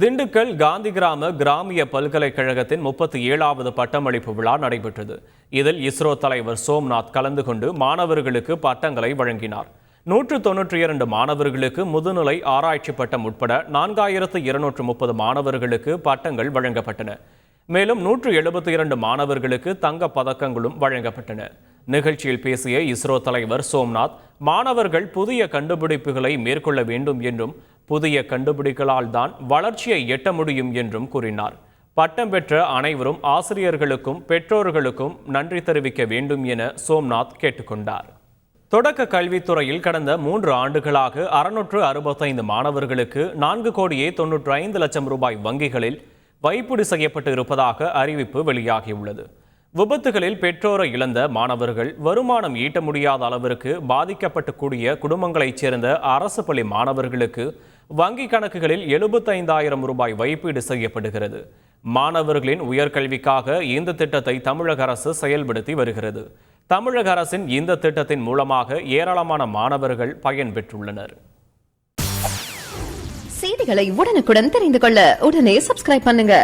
திண்டுக்கல் காந்தி கிராம கிராமிய பல்கலைக்கழகத்தின் முப்பத்தி ஏழாவது பட்டமளிப்பு விழா நடைபெற்றது. இதில் இஸ்ரோ தலைவர் சோம்நாத் கலந்து கொண்டு மாணவர்களுக்கு பட்டங்களை வழங்கினார். நூற்று தொன்னூற்றி இரண்டு மாணவர்களுக்கு முதுநிலை ஆராய்ச்சி பட்டம் உட்பட நான்காயிரத்து இருநூற்று முப்பது மாணவர்களுக்கு பட்டங்கள் வழங்கப்பட்டன. மேலும் நூற்று எழுபத்தி இரண்டு மாணவர்களுக்கு தங்க பதக்கங்களும் வழங்கப்பட்டன. நிகழ்ச்சியில் பேசிய இஸ்ரோ தலைவர் சோம்நாத் மாணவர்கள் புதிய கண்டுபிடிப்புகளை மேற்கொள்ள வேண்டும் என்றும் புதிய கண்டுபிடிக்கலால் தான் வளர்ச்சியை எட்ட முடியும் என்றும் கூறினார். பட்டம் பெற்ற அனைவரும் ஆசிரியர்களுக்கும் பெற்றோர்களுக்கும் நன்றி தெரிவிக்க வேண்டும் என சோம்நாத் கேட்டுக்கொண்டார். தொடக்க கல்வித்துறையில் கடந்த மூன்று ஆண்டுகளாக அறுநூற்று அறுபத்தைந்து மாணவர்களுக்கு நான்கு கோடியே தொன்னூற்று ஐந்து லட்சம் ரூபாய் வங்கிகளில் வைப்புடி செய்யப்பட்டு இருப்பதாக அறிவிப்பு வெளியாகியுள்ளது. விபத்துகளில் பெற்றோரை இழந்த மாணவர்கள் வருமானம் ஈட்ட முடியாத அளவிற்கு பாதிக்கப்பட்டு கூடிய குடும்பங்களைச் சேர்ந்த அரசு பள்ளி மாணவர்களுக்கு வங்கி கணக்குகளில் எழுபத்தைந்தாயிரம் ரூபாய் வைப்பீடு செய்யப்படுகிறது. மாணவர்களின் உயர்கல்விக்காக இந்த திட்டத்தை தமிழக அரசு செயல்படுத்தி வருகிறது. தமிழக அரசின் இந்த திட்டத்தின் மூலமாக ஏராளமான மாணவர்கள் பயன்பெற்றுள்ளனர் செய்திகளை உடனுக்குடன் தெரிந்து கொள்ள உடனே சப்ஸ்கிரைப் பண்ணுங்க.